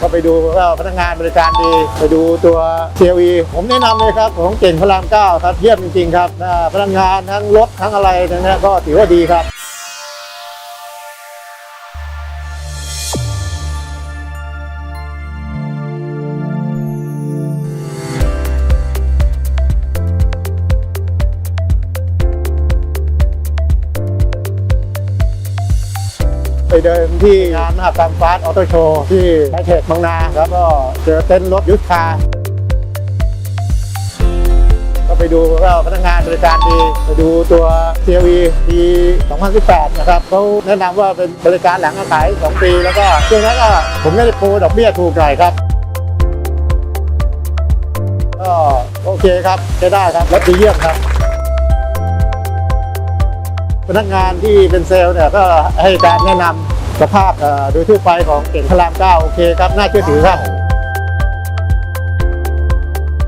ก็ไปดูว่าพนักงานบริการดี ไปดูตัว CLE ผมแนะนำเลยครับของเก่งพระรามเก้าครับเยี่ยมจริงๆครับพนักงานทั้งรถทั้งอะไรนะฮะก็ถือว่าดีครับ ไปเดินที่งานมหกรรมฟาสออโต้โชว์ที่ไฮเทคบางนา แล้วก็เจอเต้นรถยุทธคาก็ไปดูว่าพนักงานบริการดี ไปดูตัว CLV ปี 2018 นะครับเขาแนะนำว่าเป็นบริการหลังการขาย 2 ปี แล้วก็ช่วงนั้นก็ผมไม่ได้โปรดอกเบี้ยถูกหน่อยครับก็โอเคครับใช้ได้ครับรถดีเยี่ยมครับ พนักงานที่เป็นเซลล์เนี่ยก็ให้การแนะนำสภาพโดยทั่วไปของเก่งพระรามเก้าโอเคครับน่าเชื่อถือครับ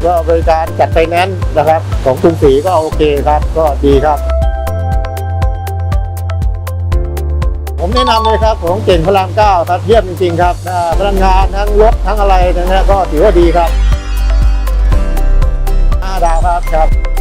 ก็บริการจัดไฟแนนซ์นะครับ ของกรุงศรีก็โอเคครับ ก็ดีครับ ผมแนะนำเลยครับของเก่งพระรามเก้าครับเยี่ยมจริงๆครับพนักงานทั้งรถทั้งอะไรนะฮะก็ถือว่าดีครับห้าดาวครับครับ